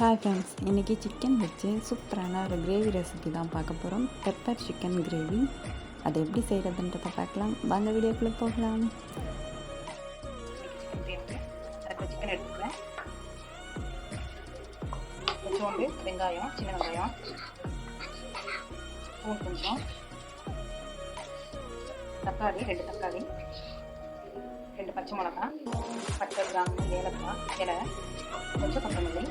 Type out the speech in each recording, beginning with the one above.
Hi friends இன்றைக்கி chicken வச்சு சூப்பரான ஒரு கிரேவி ரெசிபி தான் பார்க்க போகிறோம் பெப்பர் சிக்கன் கிரேவி அது எப்படி செய்கிறதுன்றதை பார்க்கலாம். வாங்க வீடியோக்குள்ளே போகலாம். சிக்கன் எடுத்துக்கிறேன் கொஞ்சோண்டு வெங்காயம் சின்ன வெங்காயம். பூண்டு கொஞ்சம். தக்காளி ரெண்டு தக்காளி. ரெண்டு பச்சை மிளகா பச்சை கிராம்பு ஏலக்காய் இலை கொஞ்சம் கொத்தமல்லி.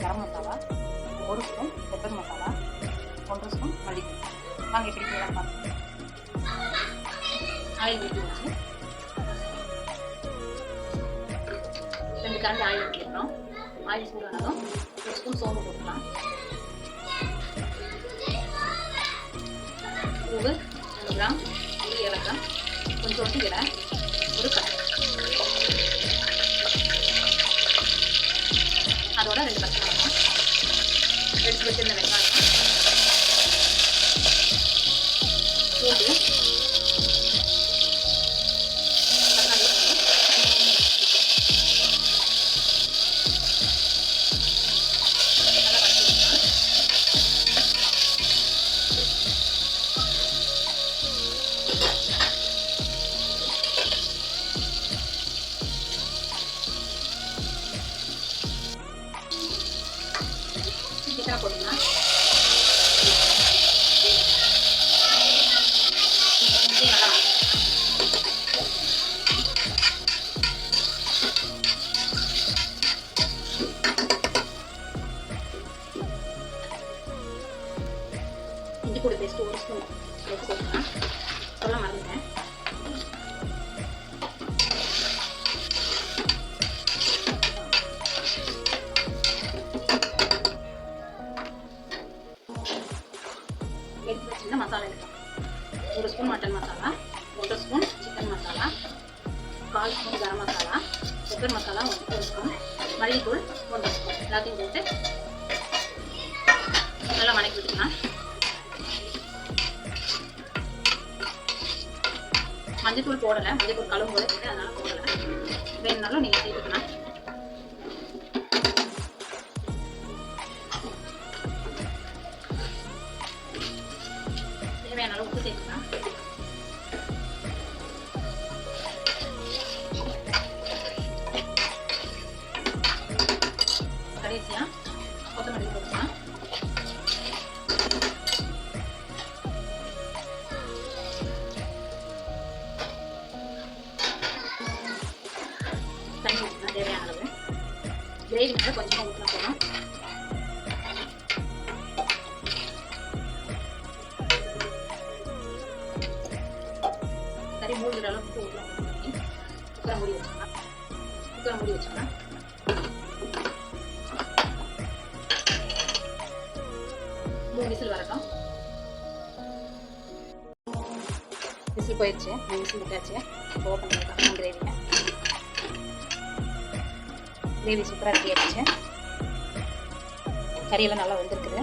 கரம் மசாலா ஒரு ஸ்பூன் பெப்பர் மசாலா ஒன்றரை ஸ்பூன் மல்லித்தூள். நாங்கள் எப்படி செய்யலாம் பார்த்துக்கலாம் ஆயில் ஊற்றி வச்சு. ரெண்டு கரண்டி ஆயில் ஊற்றிடுறோம் ஆயில் சூடானதும் ஒரு ஸ்பூன் சோம்பு போட்டுக்கலாம். பூவு ரெண்டு கிராம் ஒரு ஏலக்காய் கொஞ்சோண்டு இலை அதோட ரெண்டு பச்சை சிக்கனை போட்டுக்கலாம் இஞ்சி கூட பேஸ்ட் ஒரு ஸ்பூன் எடுத்து போட்டுக்கலாம் சொல்ல மறந்துட்டேன். மசாலா ஸ்பூன் மல்லித்தூள் ஒன்றரை ஸ்பூன் எல்லாத்தையும் போட்டு நல்லா வணக்கி விட்டுக்கலாம். மஞ்சத்தூள் போடலை. மஞ்சத்தூள் கழுவும் போது போட்டு அதனால போடலை. வேணுனாலும் நீங்கள் சேர்த்துக்கலாம் தேவையான அளவு உப்பு சேர்த்துக்கலாம். கொத்தமல்லி போட்டுக்கலாம். தண்ணி ஊற்றலாம் தேவையான அளவு. கிரேவி மேலே கொஞ்சமாக ஊற்றினா போதும். சரி மூழ்கிற அளவுக்கு ஊற்றலாம் குக்கரை மூடி வச்சுக்கலாம். குக்கரை மூடி வச்சுக்கலாம். விசில் வரட்டும். விசில் போயிடுச்சு. நான் விசில் விட்டாச்சு. ஓப்பன் பண்ணிக்கலாம் கிரேவியில் கிரேவி சூப்பராக ரெடி கறியெல்லாம் நல்லா வந்திருக்குது.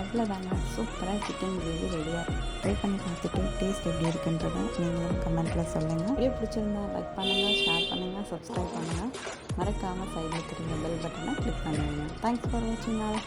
அவ்வளோதாங்க சூப்பராக சிக்கன் கிரேவி ரெடியாக ட்ரை பண்ணி பார்த்துட்டு டேஸ்ட் எப்படி இருக்குன்றதை நீங்களும் கமெண்ட்டில் சொல்லுங்கள் வீடியோ பிடிச்சிருந்தா லைக் பண்ணுங்கள் ஷேர் பண்ணுங்கள் சப்ஸ்கிரைப் பண்ணுங்கள் மறக்காமல் சைடில் இருக்கிற பெல் பட்டனை கிளிக் பண்ணுங்கள் தேங்க்ஸ் ஃபார் வாட்சிங் ஆல்